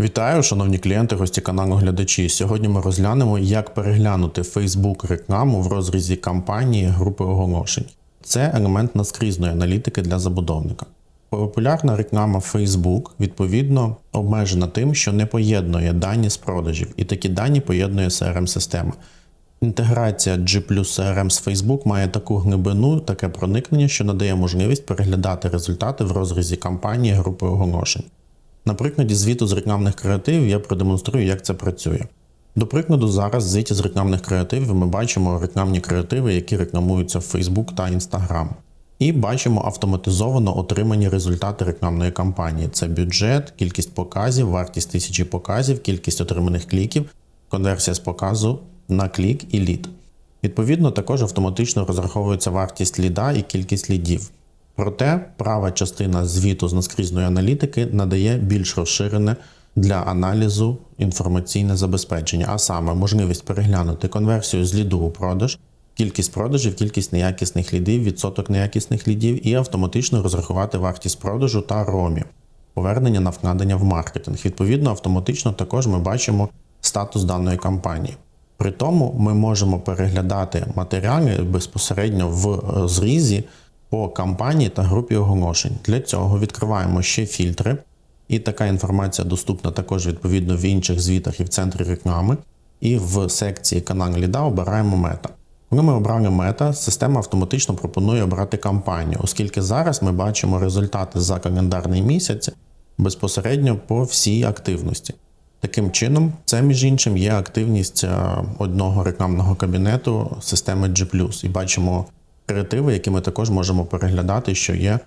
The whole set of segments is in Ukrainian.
Вітаю, шановні клієнти, гості каналу глядачі. Сьогодні ми розглянемо, як переглянути Facebook рекламу в розрізі кампанії групи оголошень. Це елемент наскрізної аналітики для забудовника. Популярна реклама Facebook відповідно обмежена тим, що не поєднує дані з продажів, і такі дані поєднує CRM-система. Інтеграція G CRM з Facebook має таку глибину, таке проникнення, що надає можливість переглядати результати в розрізі кампанії групи оголошень. На прикладі звіту з рекламних креативів я продемонструю, як це працює. До прикладу, зараз в звіті з рекламних креативів ми бачимо рекламні креативи, які рекламуються в Facebook та Instagram. І бачимо автоматизовано отримані результати рекламної кампанії: це бюджет, кількість показів, вартість тисячі показів, кількість отриманих кліків, конверсія з показу на клік і лід. Відповідно, також автоматично розраховується вартість ліда і кількість лідів. Проте права частина звіту з наскрізної аналітики надає більш розширене для аналізу інформаційне забезпечення, а саме можливість переглянути конверсію з ліду у продаж, кількість продажів, кількість неякісних лідів, відсоток неякісних лідів і автоматично розрахувати вартість продажу та ромі, повернення на вкладення в маркетинг. Відповідно, автоматично також ми бачимо статус даної кампанії. При тому ми можемо переглядати матеріали безпосередньо в е, зрізі по кампанії та групі оголошень. Для цього відкриваємо ще фільтри, і така інформація доступна також відповідно в інших звітах і в центрі реклами. І в секції канал Ліда обираємо мета. Коли ми обрали мета, система автоматично пропонує обрати кампанію, оскільки зараз ми бачимо результати за календарний місяць безпосередньо по всій активності. Таким чином, це між іншим є активність е, одного рекламного кабінету системи G+. І бачимо креативи, які ми також можемо переглядати, що є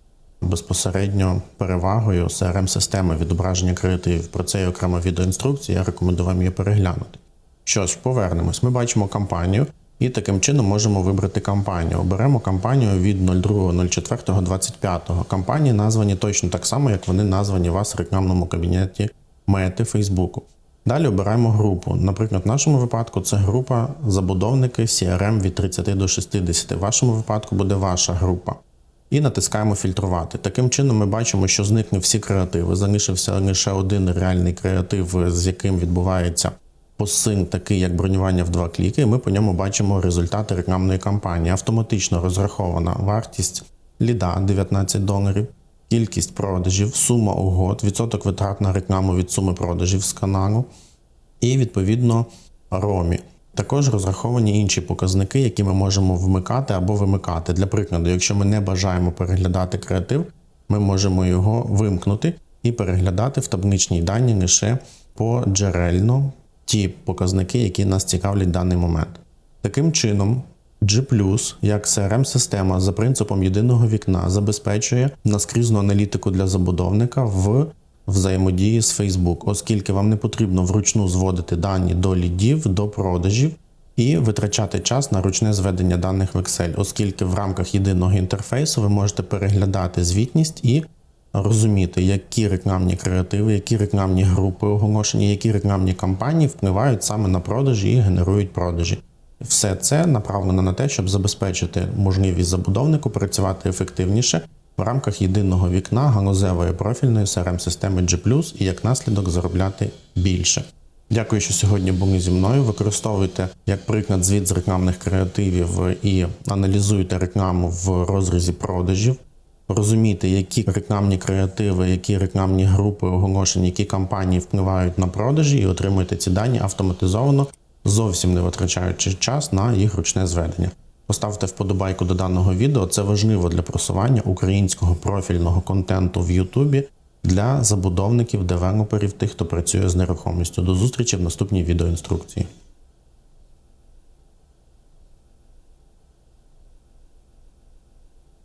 безпосередньо перевагою crm системи відображення креативів. Про це є окрема відеоінструкція, я рекомендую вам її переглянути. Що ж, повернемось. Ми бачимо кампанію і таким чином можемо вибрати кампанію. Оберемо кампанію від 02.04.25. Кампанії названі точно так само, як вони названі у вас в рекламному кабінеті мети Фейсбуку. Далі обираємо групу. Наприклад, в нашому випадку це група забудовники CRM від 30 до 60. В вашому випадку буде ваша група. І натискаємо фільтрувати. Таким чином ми бачимо, що зникне всі креативи. Залишився лише один реальний креатив, з яким відбувається посин, такий як бронювання в два кліки. І ми по ньому бачимо результати рекламної кампанії. Автоматично розрахована вартість ліда 19 доларів кількість продажів, сума угод, відсоток витрат на рекламу від суми продажів з каналу, і відповідно ромі. Також розраховані інші показники, які ми можемо вмикати або вимикати. Для прикладу, якщо ми не бажаємо переглядати креатив, ми можемо його вимкнути і переглядати в табличній дані лише поджерельно ті показники, які нас цікавлять в даний момент. Таким чином, G+, як crm система за принципом єдиного вікна забезпечує наскрізну аналітику для забудовника в взаємодії з Facebook, оскільки вам не потрібно вручну зводити дані до лідів, до продажів і витрачати час на ручне зведення даних в Excel, оскільки в рамках єдиного інтерфейсу ви можете переглядати звітність і розуміти, які рекламні креативи, які рекламні групи оголошення, які рекламні кампанії впливають саме на продажі і генерують продажі. Все це направлено на те, щоб забезпечити можливість забудовнику працювати ефективніше в рамках єдиного вікна галузевої профільної crm системи G+, і як наслідок заробляти більше. Дякую, що сьогодні були зі мною. Використовуйте як приклад звіт з рекламних креативів і аналізуйте рекламу в розрізі продажів. Розумійте, які рекламні креативи, які рекламні групи оголошень, які кампанії впливають на продажі, і отримуйте ці дані автоматизовано зовсім не витрачаючи час на їх ручне зведення. Поставте вподобайку до даного відео, це важливо для просування українського профільного контенту в Ютубі для забудовників, девелоперів, тих, хто працює з нерухомістю. До зустрічі в наступній відеоінструкції.